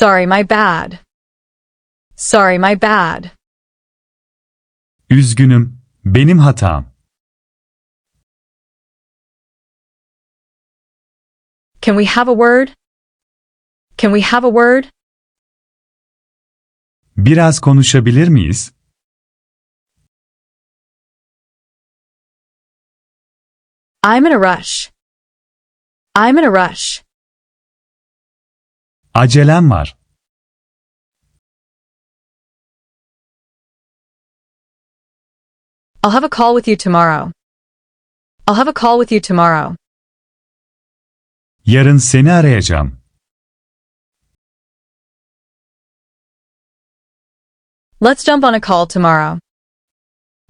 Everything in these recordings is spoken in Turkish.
Sorry, my bad. Sorry, my bad. Üzgünüm, benim hatam. Can we have a word? Can we have a word? Biraz konuşabilir miyiz? I'm in a rush. I'm in a rush. Acelem var. I'll have a call with you tomorrow. I'll have a call with you tomorrow. Yarın seni arayacağım. Let's jump on a call tomorrow.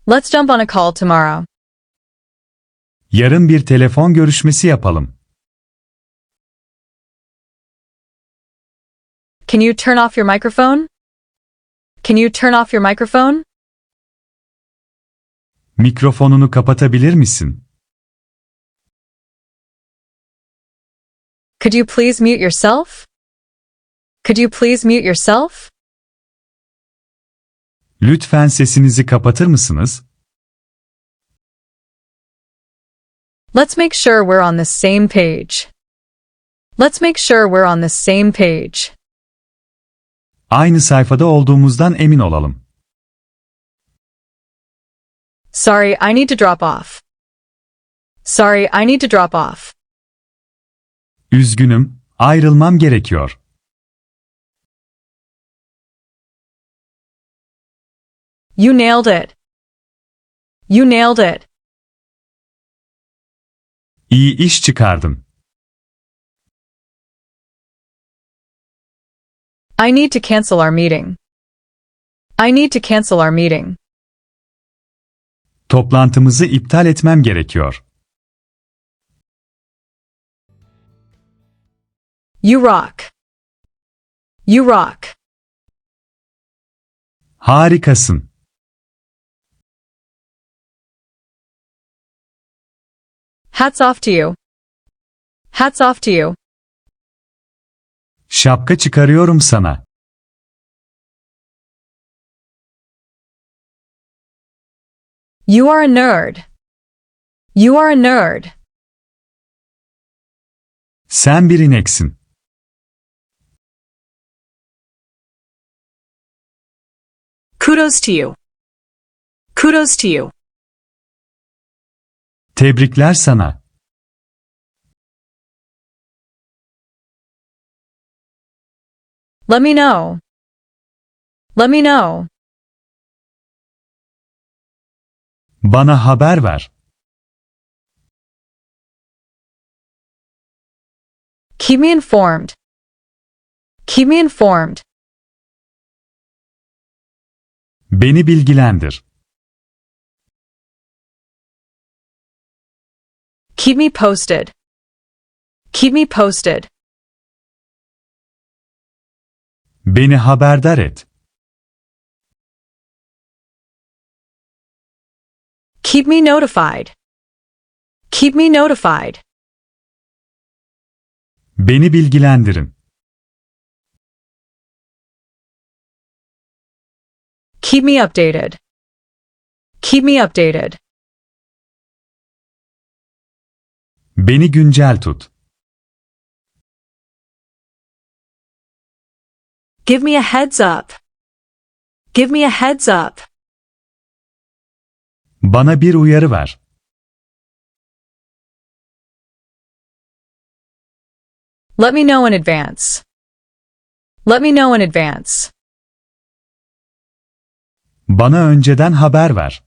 Let's jump on a call tomorrow. Yarın bir telefon görüşmesi yapalım. Can you turn off your microphone? Can you turn off your microphone? Mikrofonunu kapatabilir misin? Could you please mute yourself? Could you please mute yourself? Lütfen sesinizi kapatır mısınız? Let's make sure we're on the same page. Let's make sure we're on the same page. Aynı sayfada olduğumuzdan emin olalım. Sorry, I need to drop off. Sorry, I need to drop off. Üzgünüm, ayrılmam gerekiyor. You nailed it. You nailed it. İyi iş çıkardın. I need to cancel our meeting. I need to cancel our meeting. Toplantımızı iptal etmem gerekiyor. You rock. You rock. Harikasın. Hats off to you. Hats off to you. Şapka çıkarıyorum sana. You are a nerd. You are a nerd. Sen bir ineksin. Kudos to you. Kudos to you. Tebrikler sana. Let me know. Let me know. Bana haber ver. Keep me informed. Keep me informed. Beni bilgilendir. Keep me posted. Keep me posted. Beni haberdar et. Keep me notified. Keep me notified. Beni bilgilendirin. Keep me updated. Keep me updated. Beni güncel tut. Give me a heads up. Give me a heads up. Bana bir uyarı ver. Let me know in advance. Let me know in advance. Bana önceden haber ver.